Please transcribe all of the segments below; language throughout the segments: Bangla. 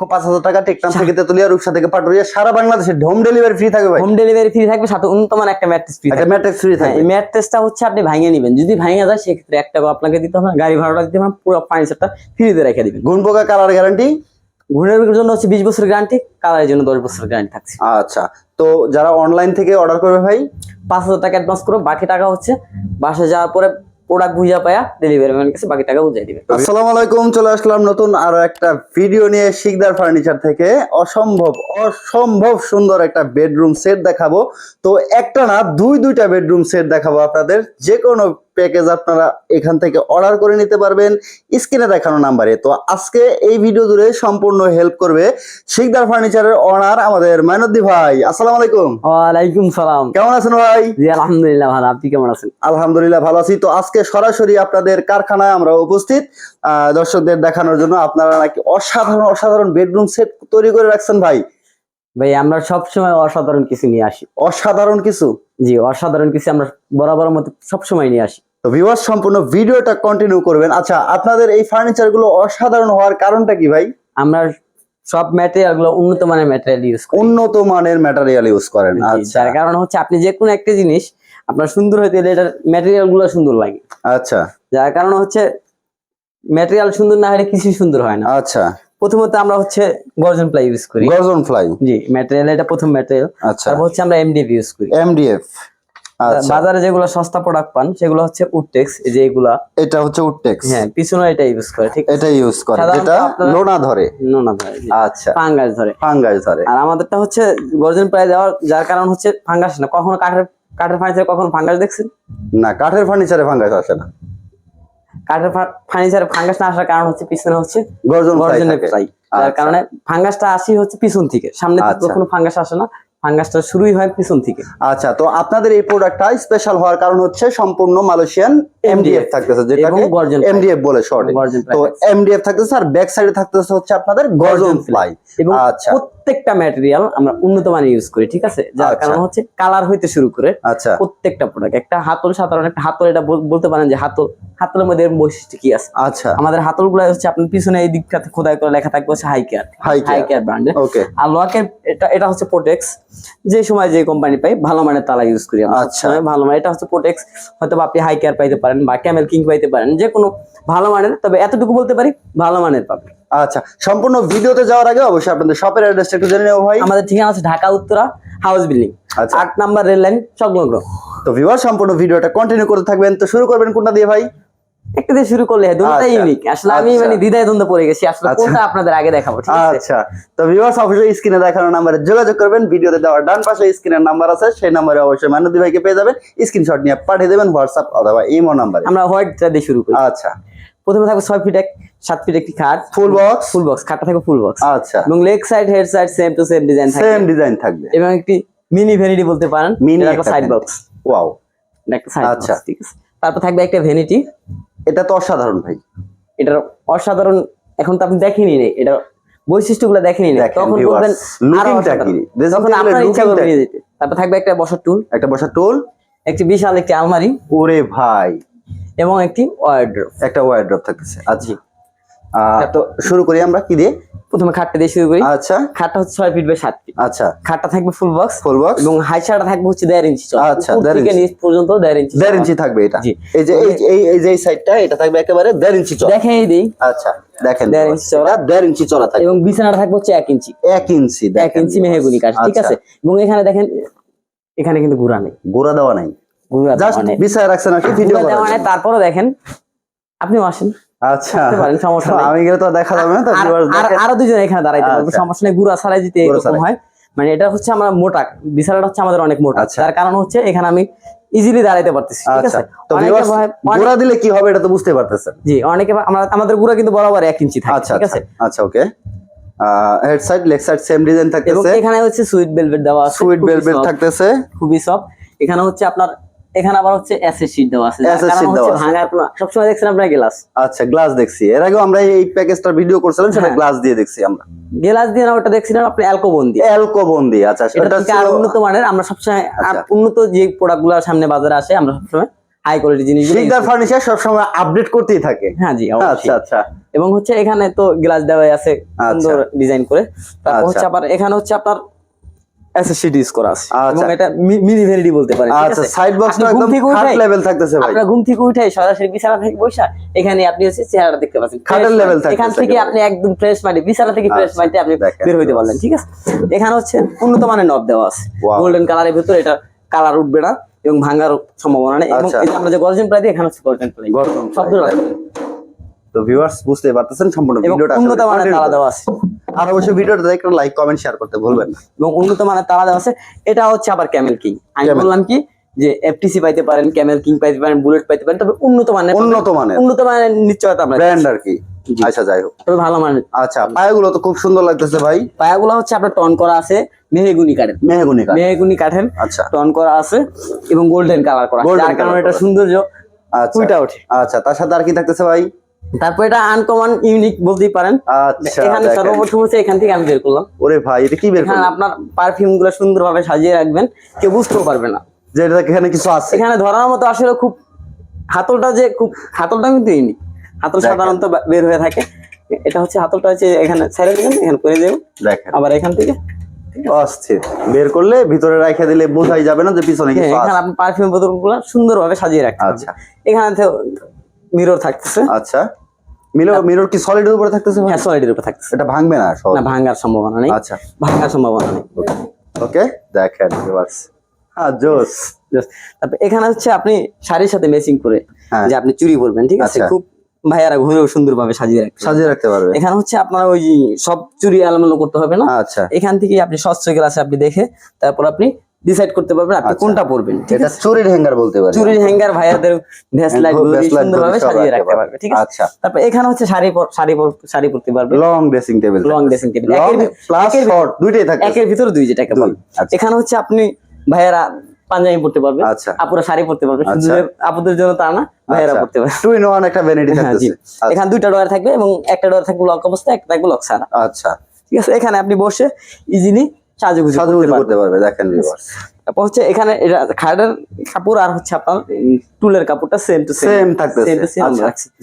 লক্ষ পাঁচ হাজার টাকা টেকনাম থেকে তেতুলিয়া রূপসা থেকে পাটুরিয়া সারা বাংলাদেশে হোম ডেলিভারি ফ্রি থাকবে হোম ডেলিভারি ফ্রি থাকবে সাথে উন্নত মানের একটা ম্যাট্রেস ফ্রি একটা থাকবে। ম্যাট্রিক্স ফ্রি হ্যাঁ, থাকবে। এই ম্যাট্রেসটা হচ্ছে আপনি ভাঙিয়ে নেবেন। যদি ভাঙে যায় সেক্ষেত্রে এক টাকা আপনাকে দিতে হবে গাড়ি ভাড়াটা দিতে হবে পুরো ফার্নিচারটা ফ্রিতে রেখে দিবেন। গুণ পোকা কালার গ্যারান্টি ঘুরের জন্য হচ্ছে বিশ বছরের গ্যারান্টি কালারের জন্য দশ বছরের গ্যারান্টি থাকছে। আচ্ছা তো যারা অনলাইন থেকে অর্ডার করবে ভাই? পাঁচ হাজার টাকা অ্যাডভান্স করো বাকি টাকা হচ্ছে বাসায় যাওয়ার পরে প্রোডাক্ট বুঝা পায়া ডেলিভারি ম্যানের কাছে বাকি টাকা বুঝাই দিবে। আসসালামু আলাইকুম, চলে আসলাম নতুন আরও একটা ভিডিও নিয়ে শিকদার ফার্নিচার থেকে। অসম্ভব অসম্ভব সুন্দর একটা বেডরুম সেট দেখাবো। তো একটা না দুই দুইটা বেডরুম সেট দেখাবো আপনাদের। যে কোনো প্যাকেজ আপনারা এখান থেকে অর্ডার করে নিতে পারবেন। স্ক্রিনে দেখানো নাম্বারে। তো আজকে এই ভিডিও জুড়ে সম্পূর্ণ হেল্প করবে শিকদার ফার্নিচারের অনার আমাদের মাইনুদ্দি ভাই। আসসালাম আলাইকুম। ওয়ালাইকুম সালাম। কেমন আছেন ভাই? জি আলহামদুলিল্লাহ ভালো। আপনি কেমন আছেন? আলহামদুলিল্লাহ ভালো আছি। তো আজকে সরাসরি আপনাদের কারখানায় আমরা উপস্থিত। আহ, দর্শকদের দেখানোর জন্য আপনারা নাকি অসাধারণ অসাধারণ বেডরুম সেট তৈরি করে রাখছেন ভাই। ভাই আমরা সবসময় অসাধারণ কিছু নিয়ে আসি। অসাধারণ কিছু? জি অসাধারণ কিছু আমরা বরাবর মতো সবসময় নিয়ে আসি। তো ভিউয়ার্স সম্পূর্ণ ভিডিওটা কন্টিনিউ করবেন। আচ্ছা আপনাদের এই ফার্নিচারগুলো অসাধারণ হওয়ার কারণটা কি ভাই? আমরা সব ম্যাটেরিয়ালগুলো উন্নত মানের ম্যাটেরিয়াল ইউজ করি। উন্নত মানের ম্যাটেরিয়াল ইউজ করেন আচ্ছা। যার কারণ হচ্ছে আপনি যে কোনো একটা জিনিস আপনার সুন্দর হইতে গেলে এটার ম্যাটেরিয়ালগুলো সুন্দর লাগে। আচ্ছা। যার কারণ হচ্ছে ম্যাটেরিয়াল সুন্দর না হলে কিছুই সুন্দর হয় না। আচ্ছা। প্রথমত আমরা হচ্ছে গর্জন প্লাই ইউজ করি। গর্জন ফ্লাই জি ম্যাটেরিয়াল এটা প্রথম ম্যাটেরিয়াল আচ্ছা। তারপর হচ্ছে আমরা এমডিএফ ইউজ করি। এমডিএফ বাজারে যেগুলো সস্তা প্রোডাক্ট পান সেগুলো হচ্ছে উডটেক্স এই যে এগুলা। এটা হচ্ছে উডটেক্স হ্যাঁ পিছনে এটা ইউজ করে ঠিক এটা ইউজ করে যেটা লোনা ধরে। নোনা ধরে আচ্ছা। ফাঙ্গাস ধরে। ফাঙ্গাস ধরে। আর আমাদেরটা হচ্ছে গর্জন প্রায় দেওয়ার যার কারণ হচ্ছে ফাঙ্গাস না। কখনো কাঠের কাঠের ফার্নিচারে কখনো ফাঙ্গাস দেখছেন? না কাঠের ফার্নিচারে ফাঙ্গাস আসে না। কাঠের ফার্নিচার ফাঙ্গাস না আসার কারণ হচ্ছে পিছনে হচ্ছে গর্জন গর্জনের থাকে। প্রায় যার আচ্ছা। কারণে ফাঙ্গাসটা আসি হচ্ছে পিছন থেকে। সামনে থেকে আচ্ছা। কখনো ফাঙ্গাস আসে না। ফাঙ্গাসটা শুরুই হয় পিছন থেকে। আচ্ছা তো আপনাদের এই প্রোডাক্টটা স্পেশাল হওয়ার কারণ হচ্ছে সম্পূর্ণ মালয়েশিয়ান এমডিএফ থাকতেছে যেটাকে এমডিএফ বলে শর্ট তো এমডিএফ থাকতেছে আর ব্যাক সাইডে থাকতেছে হচ্ছে আপনাদের গর্জন গর্জন ফ্লাই এবং আচ্ছা। প্রত্যেকটা ম্যাটেরিয়াল আমরা উন্নত মানের ইউজ করি ঠিক আছে? যার আচ্ছা। কারণ হচ্ছে কালার হইতে শুরু করে আচ্ছা। প্রত্যেকটা প্রোডাক্ট একটা হাতল সাধারণ একটা হাতল এটা বলতে পারেন যে হাতল হাতলের মধ্যে বৈশিষ্ট্য কি আছে? আচ্ছা। আমাদের হাতলগুলো হচ্ছে আপনার পিছনে এই দিকটাতে খোদাই করে লেখা থাকবে হচ্ছে হাই কেয়ার হাই কেয়ার ব্র্যান্ডের ওকে আর লোয়াকের এটা এটা হচ্ছে প্রোটেক্স যে সময় যে কোম্পানি পাই ভালো মানের তালা ইউজ করি আচ্ছা। ভালো মানের। এটা হচ্ছে প্রোটেক্স হয়তো আপনি হাই কেয়ার পাইতে পারেন বা ক্যামেল কিং পাইতে পারেন। যে কোনো ভালো মানের তবে এতটুকু বলতে পারি ভালো মানের পাবেন। আচ্ছা সম্পূর্ণ ভিডিওতে যাওয়ার আগে অবশ্যই আপনাদের শপের অ্যাড্রেসটা একটু জেনে নেব ভাই। আমাদের ঠিকানা আছে ঢাকা উত্তরা হাউস বিল্ডিং আচ্ছা। আট নাম্বার রেল লাইন সংলগ্ন। তো ভিউয়ার সম্পূর্ণ ভিডিওটা কন্টিনিউ করতে থাকবেন। তো শুরু করবেন কোনটা দিয়ে ভাই? একটা দিয়ে শুরু করলে দুটোটাই আচ্ছা, ইউনিক আসলে আমি আচ্ছা। মানে দ্বিধায় দ্বন্দ্বে পড়ে গেছি। আসলে আচ্ছা। কোনটা আপনাদের আগে দেখাবো ঠিক আছে? আচ্ছা। তো ভিউয়ার্স অবশ্যই স্ক্রিনে দেখানো নাম্বারে যোগাযোগ করবেন। ভিডিওতে দেওয়ার ডান পাশে স্ক্রিনের নাম্বার আছে। সেই নাম্বারে অবশ্যই মানবী ভাইকে পেয়ে যাবেন। স্ক্রিনশট নিয়ে পাঠিয়ে দেবেন হোয়াটসঅ্যাপ অথবা ইমো নাম্বারে আমরা হোয়াইটটা দিয়ে শুরু করি। আচ্ছা। প্রথমে থাকবে ছয় ফিট এক সাত ফিট একটি খাট। ফুল বক্স ফুল বক্স খাটটা থাকবে ফুল বক্স আচ্ছা। এবং leg side head side same to same design থাকবে। সেম ডিজাইন থাকবে। এবং একটি মিনি ভ্যানিটি বলতে পারেন। এটা একটা সাইড বক্স ওয়াও একটা সাইড আচ্ছা। ঠিক আছে। তারপর থাকবে একটা ভ্যানিটি এটা তো অসাধারণ ভাই। এটার অসাধারণ এখন তো আপনি দেখেনি নেই। এটার বৈশিষ্ট্যগুলো দেখেনি নেই। দেখেন তখন বলবেন আরও looking টা কি? এর আপনার ইচ্ছা করবে নিয়ে যেতে তারপর থাকবে একটা বসার টুল একটা বসার টুল একটি বিশাল একটি আলমারি। ওরে ভাই। এবং একটি ওয়ার্ড্রোব একটা ওয়ার্ড্রপ থাকতেছে। আচ্ছা। তো শুরু করি আমরা কি দিয়ে? প্রথমে খাটটা দিয়ে শুরু করি। আচ্ছা। খাটটা হচ্ছে ছয় ফিট বাই সাত ফিট আচ্ছা। খাটটা থাকবে ফুল বক্স ফুল বক্স এবং হাই হাইসাটা থাকবে হচ্ছে দেড় ইঞ্চি আচ্ছা, দেড় ইঞ্চি। নিচ পর্যন্ত দেড় ইঞ্চি দেড়। ইঞ্চি থাকবে এটা। এই যে এই এই এই যে এই সাইডটা এটা থাকবে একেবারে দেড় ইঞ্চি চড়া দেখাই দিই আচ্ছা দেখেন। দেড় ইঞ্চি চড়া দেড় ইঞ্চি চড়া থাকবে। এবং বিছানাটা থাকবে হচ্ছে এক ইঞ্চি এক ইঞ্চি এক দেখেন। ইঞ্চি মেহেগুনি কাঠ ঠিক আচ্ছা, আছে? এবং এখানে দেখেন এখানে কিন্তু গুড়া নেই। গোড়া দেওয়া নাই। গুড়া জাস্ট বিছায় রাখছেন আর কি ভিডিও গুঁড়া তারপরে দেখেন আপনিও আসেন। আচ্ছা। সমস্যা আমি গেলে তো দেখা যাবে না তো আর- দুজন এখানে দাঁড়াইতে পারবে আচ্ছা। সমস্যা নেই গুড়া ছাড়াই দিতে এরকম হয়। মানে এটা হচ্ছে আমরা মোটা বিছানাটা হচ্ছে আমাদের অনেক মোটা। আচ্ছা। তার কারণ হচ্ছে এখানে আমি ইজিলি দাঁড়াইতে পারতেছি ঠিক আছে? তো গোড়া দিলে কি হবে এটা তো বুঝতে পারতেছেন। জি অনেকে আমরা আমাদের গুড়া কিন্তু বরাবর এক ইঞ্চি থাকে আচ্ছা ঠিক আছে? আচ্ছা okay head side leg side same design এবং থাকতেছে। এখানে হচ্ছে সুইট বেলভেট দেওয়া আছে সুইট খুবই বেলভেট থাকতেছে। খুবই সফট এখানে হচ্ছে আপনার এখানে আবার হচ্ছে অ্যাসেস শীট দেওয়া আছে। দেওয়া আছে। ভাঙার সবসময় দেখছেন আপনার গ্লাস আচ্ছা গ্লাস দেখছি। এর আগেও আমরা এই প্যাকেজটার ভিডিও করছিলাম সেটা হ্যাঁ। গ্লাস দিয়ে দেখছি আমরা। গ্লাস দিয়ে না ওটা দেখছিলাম আপনি অ্যালকোবন দিয়ে। অ্যালকোবন দিয়ে আচ্ছা সেটা আর উন্নত মানের আমরা সবসময় আর আচ্ছা। উন্নত যে প্রোডাক্টগুলো সামনে বাজারে আসে আমরা সবসময় হাই কোয়ালিটি জিনিসগুলো শিকদার ফার্নিচার সবসময় আপডেট করতেই থাকে। হ্যাঁ জি আচ্ছা আচ্ছা। এবং হচ্ছে এখানে তো গ্লাস দেওয়া আছে সুন্দর ডিজাইন করে। তারপর আচ্ছা। হচ্ছে আবার এখানে হচ্ছে আপনার করা আছে। আচ্ছা। এবং এটা মিনি ভেরিটি বলতে পারেন আচ্ছা সাইড বক্সটা একদম থেকে লেভেল থাকতেছে ভাই। আপনার ঘুম থেকে উঠে সরাসরি বিছানা থেকে বসা এখানে আপনি হচ্ছে চেহারা দেখতে পাচ্ছেন। খাটের Fresh level এখান থেকে আপনি একদম ফ্রেশ মাইন্ডে বিছানা থেকে ফ্রেশ আচ্ছা, মাইন্ডে আপনি বের হইতে পারলেন ঠিক আছে? এখানে হচ্ছে উন্নত মানের নব দেওয়া আছে। গোল্ডেন কালারের ভিতরে এটা কালার উঠবে না এবং ভাঙার সম্ভাবনা নেই। এবং আচ্ছা। আমরা যে গর্জন প্রায় এখানে হচ্ছে গর্জন প্রায় শব্দ তো ভিউয়ার্স বুঝতে পারতেছেন সম্পূর্ণ এবং ভিডিওটা উন্নত মানের তালা দেওয়া আছে। আর অবশ্যই ভিডিওটা দেখে লাইক কমেন্ট শেয়ার করতে ভুলবেন না। এবং উন্নত মানের তালা দেওয়া আছে এটা হচ্ছে আবার ক্যামেল কিং আমি বললাম কি যে এফটিসি পাইতে পারেন ক্যামেল কিং পাইতে পারেন বুলেট পাইতে পারেন তবে উন্নত মানের উন্নত মানের। উন্নত মানের নিশ্চয়তা আমরা ব্র্যান্ড আর কি। আচ্ছা যাই হোক। তবে ভালো মানের। আচ্ছা পায়াগুলো তো খুব সুন্দর লাগতেছে ভাই। পায়াগুলো হচ্ছে আপনার টন করা আছে মেহেগুনি কাঠের। মেহগুনি কাঠ। মেহেগুনি কাঠের আচ্ছা। টন করা আছে এবং গোল্ডেন কালার করা যার কারণে এটা। সৌন্দর্য আচ্ছা। ওঠে। আচ্ছা তার সাথে আর কি থাকতেছে ভাই? তারপর এটা আনকমন ইউনিক বলতেই পারেন। আচ্ছা এখানে সর্বপ্রথম হচ্ছে এখান থেকে আমি বের করলাম। ওরে ভাই এটা কি বের এখানে করলেন? আপনার পারফিউমগুলো সুন্দরভাবে সাজিয়ে রাখবেন কেউ বুঝতেও পারবে না। যে এটা এখানে কিছু আছে? এখানে ধরার মতো আসলে খুব হাতলটা যে খুব হাতলটা কিন্তু ইউনিক হাতল সাধারণত বের হয়ে থাকে। এটা হচ্ছে হাতলটা হচ্ছে এখানে ছেড়ে দিবেন এখানে করে দেবেন দেখেন। আবার এখান থেকে। অস্থির। বের করলে ভিতরে রাখা দিলে বোঝাই যাবে না যে পিছনে হ্যাঁ, কিছু এখানে আছে। আপনি পারফিউম বোতলগুলো সুন্দরভাবে সাজিয়ে রাখতে আচ্ছা। এখানে মিরর থাকতেছে। আচ্ছা। মিরর মিরর কি সলিডের উপরে থাকতেছে হ্যাঁ সলিডের উপর থাকতেছে। এটা ভাঙবে না না ভাঙার সম্ভাবনা নেই। আচ্ছা। ভাঙার সম্ভাবনা নেই। ওকে দেখেন ভিউয়ার্স হ্যাঁ জোস। তারপর এখানে হচ্ছে আপনি শাড়ির সাথে ম্যাচিং করে হ্যাঁ। যে আপনি চুরি করবেন ঠিক আছে? আচ্ছা। খুব ভাইয়ারা ঘুরেও সুন্দরভাবে সাজিয়ে রাখবেন সাজিয়ে রাখতে পারবে। এখানে হচ্ছে আপনার ওই সব চুরি এলোমেলো করতে হবে না। আচ্ছা। এখান থেকে আপনি স্বচ্ছ গ্লাসে আপনি দেখে তারপর আপনি ডিসাইড করতে পারবেন আপনি আচ্ছা। কোনটা পরবেন এটা চুরির হ্যাঙ্গার বলতে পারি চুরির হ্যাঙ্গার ভাইয়াদের ভেস লাইট ভেস সুন্দরভাবে সাজিয়ে রাখতে পারবে। ঠিক আছে? আচ্ছা। তারপর এখানে হচ্ছে শাড়ি শাড়ি শাড়ি পরতে পারবে। Long dressing table long dressing table একের প্লাস শর্ট দুইটাই থাকে একের ভিতরে দুই যেটাকে বলে। আচ্ছা। এখানে হচ্ছে আপনি ভাইয়ারা পাঞ্জাবি পরতে পারবে আচ্ছা। আপুরা শাড়ি পরতে পারবে আচ্ছা। আপুদের জন্য তা না ভাইয়ারা। পরতে পারবে। টু ইন ওয়ান একটা ভ্যানিটি হ্যাঁ, আচ্ছা, এখানে দুইটা ডয়ার থাকবে এবং একটা ডয়ার থাকবে লক অবস্থায় একটা থাকবে লক ছাড়া। আচ্ছা। ঠিক আছে? এখানে আপনি বসে ইজিলি সাজুগুজু করতে সাজুগুজু পারবেন করতে পারবে দেখেন তারপর হচ্ছে এখানে এটা খাটের কাপড় আর হচ্ছে আপনার টুলের কাপড়টা সেম টু সেম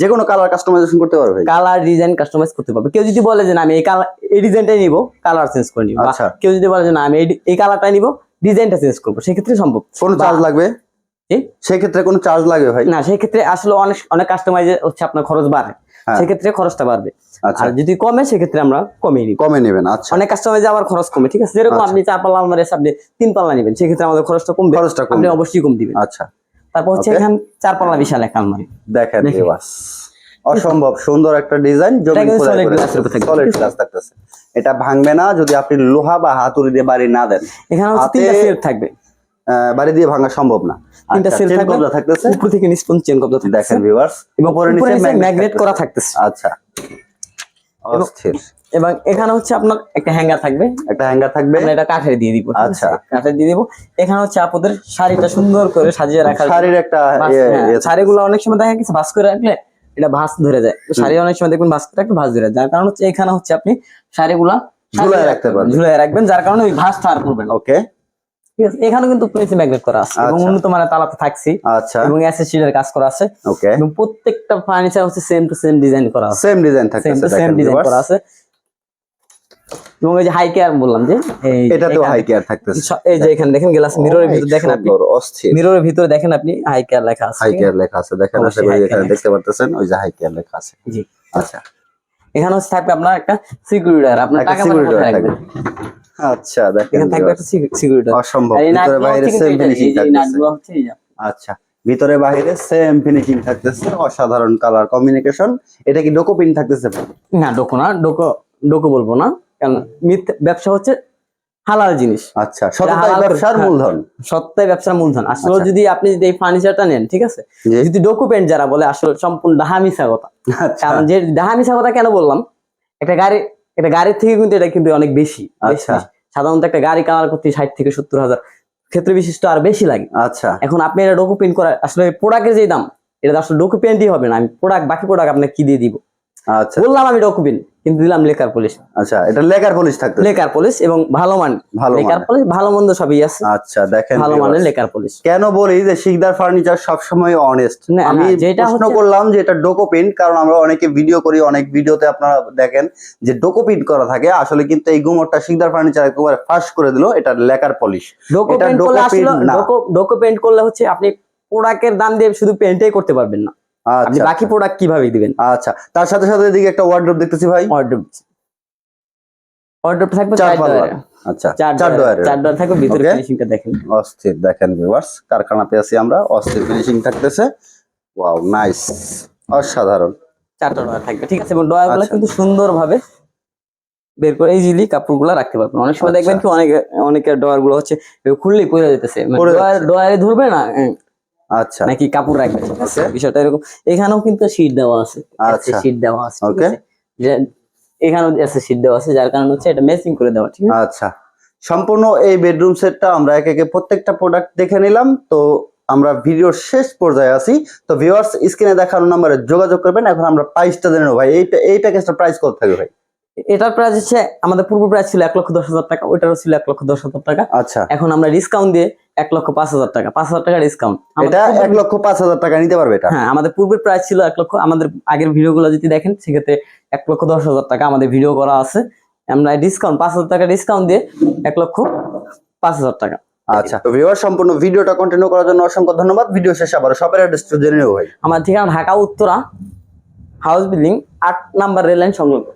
যে কোনো কালার কাস্টমাইজেশন করতে পারবে কালার ডিজাইন কাস্টমাইজ করতে পারবে। কেউ যদি বলে যে না আমি এই কালার এই ডিজাইনটাই নিব কালার চেঞ্জ করে নিব। আচ্ছা। কেউ যদি বলে যে না আমি এই- এই কালারটাই নিব ডিজাইনটা চেঞ্জ করব। সেক্ষেত্রে সম্ভব। কোনো চার্জ লাগবে? সেক্ষেত্রে কোনো চার্জ লাগবে ভাই? না সেক্ষেত্রে আসলে অনেক অনেক কাস্টমাইজে হচ্ছে আপনার খরচ বাড়ে। সেক্ষেত্রে খরচটা বাড়বে। আচ্ছা। আর যদি কমে সেক্ষেত্রে আমরা কমিয়ে নিব। কমে নেবেন আচ্ছা। অনেক কাস্টমাইজে আবার খরচ কমে ঠিক আছে? যেরকম আচ্ছা। আপনি চার পাল্লা আলমারি আছে, আপনি তিন পাল্লা নেবেন সেক্ষেত্রে আমাদের খরচটা কমবে। খরচটা কমবে। আপনি অবশ্যই কম দিবেন। আচ্ছা। তারপর হচ্ছে. এখানে চার পাল্লা বিশাল এক আলমারি। দেখেন অসম্ভব সুন্দর একটা ডিজাইন সলিড গ্লাস থাকতেছে। এটা ভাঙবে না যদি আপনি লোহা বা হাতুড়ি দিয়ে বাড়ি না দেন। এখানে হচ্ছে তিনটা সেট থাকবে। বাড়ি দিয়ে ভাঙা সম্ভব না। তিনটা আচ্ছা, সেল থাকবে। কবজা থাকতেছে? উপর থেকে নিচ পর্যন্ত চেন কবজা থাকতেছে। দেখেন ভিউয়ার্স এবং উপরে নিচে ম্যাগনেট করা থাকতেছে। আচ্ছা। অস্থির। এবং এখানে হচ্ছে আপনার একটা হ্যাঙ্গার থাকবে। একটা হ্যাঙ্গার থাকবে? আমরা এটা কাঠের দিয়ে দিব আচ্ছা। কাঠের দিয়ে দিব। এখানে হচ্ছে আপনাদের শাড়িটা সুন্দর করে সাজিয়ে রাখা শাড়ির একটা ইয়ে- ইয়ে শাড়িগুলো অনেক সময় দেখা গেছে ভাস করে রাখলে এটা ভাস ধরে যায়। তো শাড়ি অনেক সময় দেখবেন ভাস করে রাখলে ভাস ধরে যায়। যার কারণ হচ্ছে এখানে হচ্ছে আপনি শাড়িগুলা ঝুলায় রাখতে পারবেন। ঝুলাই রাখবেন যার কারণে ওই ভাসটা আর করবেন ওকে ঠিক আছে? এখানে কিন্তু নিচে ম্যাগনেট করা আছে এবং আচ্ছা। উন্নত মানের তালাতে থাকছি। আচ্ছা। এবং এর কাজ করা আছে। ওকে এবং প্রত্যেকটা ফার্নিচার হচ্ছে সেম টু সেম ডিজাইন করা আছে। Same design same to same design করা আছে। এবং এই যে হাই কেয়ার বললাম যে এটাতেও এখানে- হাই কেয়ার থাকতেছে। এই যে এখানে দেখেন গ্লাস মিররের ভিতর দেখেন আপনি। অস্থির। মিররের ভিতরে দেখেন আপনি হাই কেয়ার লেখা আছে। হাই কেয়ার লেখা আছে। দেখেন আশা করি এখানে দেখতে পারতেছেন ওই যে হাই কেয়ার লেখা আছে। জি। আচ্ছা। এখানে হচ্ছে থাকবে আপনার একটা সিকিউরিটি আপনার টাকা সিকিউরিটি থাকবে রাখবেন। আচ্ছা দেখেন এখানে থাকবে একটা সিকিউরিটি অসম্ভব। ভিতরে বাইরে সেম ফিনিশিং থাকতেছে। আচ্ছা ভিতরে বাইরে সেম ফিনিশিং থাকতেছে। অসাধারণ কালার কম্বিনেশন এটা কি ডোকো পিন থাকতেছে? না ডোকো না ডোকো ডোকো বলব না। কারণ মিথ্যে ব্যবসা হচ্ছে হালাল জিনিস। আচ্ছা সততাই ব্যবসার হ্যাঁ। মূলধন। সত্যই ব্যবসার মূলধন। আসলে আচ্ছা। যদি আপনি যদি এই ফার্নিচারটা নেন ঠিক আছে? যদি ডকুমেন্ট যারা বলে আসলে সম্পূর্ণ ডাহা মিশা কথা। আচ্ছা। কারণ যে ডাহা মিশা কথা কেন বললাম? একটা গাড়ি একটা গাড়ির থেকে কিন্তু এটা কিন্তু অনেক বেশি আচ্ছা। সাধারণত একটা গাড়ি কামার করতে ষাট থেকে সত্তর হাজার। ক্ষেত্রে বিশিষ্ট আর বেশি লাগে। আচ্ছা। এখন আপনি এটা ডকুমেন্ট করা আসলে প্রোডাক্টের যে দাম এটা তো আসলে ডকুমেন্টই হবে না। আমি প্রোডাক্ট বাকি প্রোডাক্ট আপনাকে কি দিয়ে দিব? আচ্ছা। বললাম আমি ডকুমেন্ট কিন্তু দিলাম লেকার পলিশ আচ্ছা এটা লেকার পলিশ থাকতে লেকার পলিশ এবং ভালো মান। ভালো লেকার পলিশ ভালো মন্দ সবই আছে। আচ্ছা দেখেন ভালো। মানের লেকার পলিশ কেন বলি যে শিকদার ফার্নিচার সবসময় অনেস্ট আমি যেটা প্রশ্ন করলাম যে এটা ডোকো প্রিন্ট কারণ আমরা অনেকে ভিডিও করি অনেক ভিডিওতে আপনারা দেখেন যে ডোকো প্রিন্ট করা থাকে। আসলে কিন্তু এই গুমরটা শিকদার ফার্নিচার একেবারে ফাঁস করে দিল এটা লেকার পলিশ ডোকো ডোকো করলে আসলে ডোকো ডোকো পেন্ট করলে হচ্ছে আপনি প্রোডাক্টের দাম দিয়ে শুধু পেন্টই করতে পারবেন না। আপনি আচ্ছা। বাকি প্রোডাক্ট কীভাবে দিবেন? আচ্ছা তার সাথে সাথে এদিকে একটা ওয়ার্ডরোব দেখতেছি ভাই। অর্ডার অর্ডার থাকবে চার পাল্লা। আচ্ছা চার ডয়ারে চার ডয়ার থাকবে ভিতরে. ফিনিশিংটা দেখেন। অস্থির দেখেন ভিউয়ার্স কারখানাতে আছি আমরা অস্থির ফিনিশিং থাকতেছে। ওয়াও নাইস অসাধারণ। চারটা ডয়ার থাকবে ঠিক আছে এবং ডয়ারগুলো আচ্ছা। কিন্তু সুন্দরভাবে বের করে ইজিলি কাপড়গুলো রাখতে পারবেন। অনেক সময় আচ্ছা। দেখবেন কি অনেক অনেকের ডয়ারগুলো হচ্ছে খুললেই পড়ে যেতেছে। মানে ডয়ার ডয়ারে ধরবে না আচ্ছা। নাকি কাপড় রাখবে ঠিক আছে বিষয়টা এরকম। এখানেও কিন্তু শীট দেওয়া আছে। আচ্ছা। শীট দেওয়া আছে যে এখানেও আছে শীট দেওয়া আছে যার কারণে হচ্ছে এটা ম্যাচিং করে দেওয়া ঠিক আছে? আচ্ছা। সম্পূর্ণ এই বেডরুম সেটটা আমরা এক একে প্রত্যেকটা প্রোডাক্ট দেখে নিলাম। তো আমরা ভিডিওর শেষ পর্যায়ে আছি। তো ভিউয়ার্স স্ক্রিনে দেখানো নম্বরে যোগাযোগ করবেন। এখন আমরা প্রাইসটা জেনে নেব। ভাই এই এই প্যাকেজটার প্রাইস কত থাকবে ভাই? এটার প্রাইস হচ্ছে আমাদের পূর্ব প্রাইস ছিল এক লক্ষ দশ হাজার টাকা ওইটারও ছিল এক লক্ষ দশ হাজার টাকা। আচ্ছা। এখন আমরা ডিসকাউন্ট দিয়ে এক লক্ষ পাঁচ হাজার টাকা পাঁচ হাজার টাকা ডিসকাউন্ট এটা এক লক্ষ পাঁচ হাজার টাকা নিতে পারবে এটা? হ্যাঁ আমাদের পূর্বের প্রাইস ছিল এক লক্ষ আমাদের আগের ভিডিওগুলো যদি দেখেন সেক্ষেত্রে এক লক্ষ দশ হাজার টাকা আমাদের ভিডিও করা আছে। আমরা ডিসকাউন্ট পাঁচ হাজার টাকা ডিসকাউন্ট দিয়ে এক লক্ষ পাঁচ হাজার টাকা। আচ্ছা তো ভিউয়ার সম্পূর্ণ ভিডিওটা কন্টিনিউ করার জন্য অসংখ্য ধন্যবাদ। ভিডিও শেষে আবার শপের অ্যাড্রেসটা জেনে নেব ভাই। আমার ঠিকানা ঢাকা উত্তরা। হাউস বিল্ডিং আট নাম্বার রেল লাইন সংলগ্ন।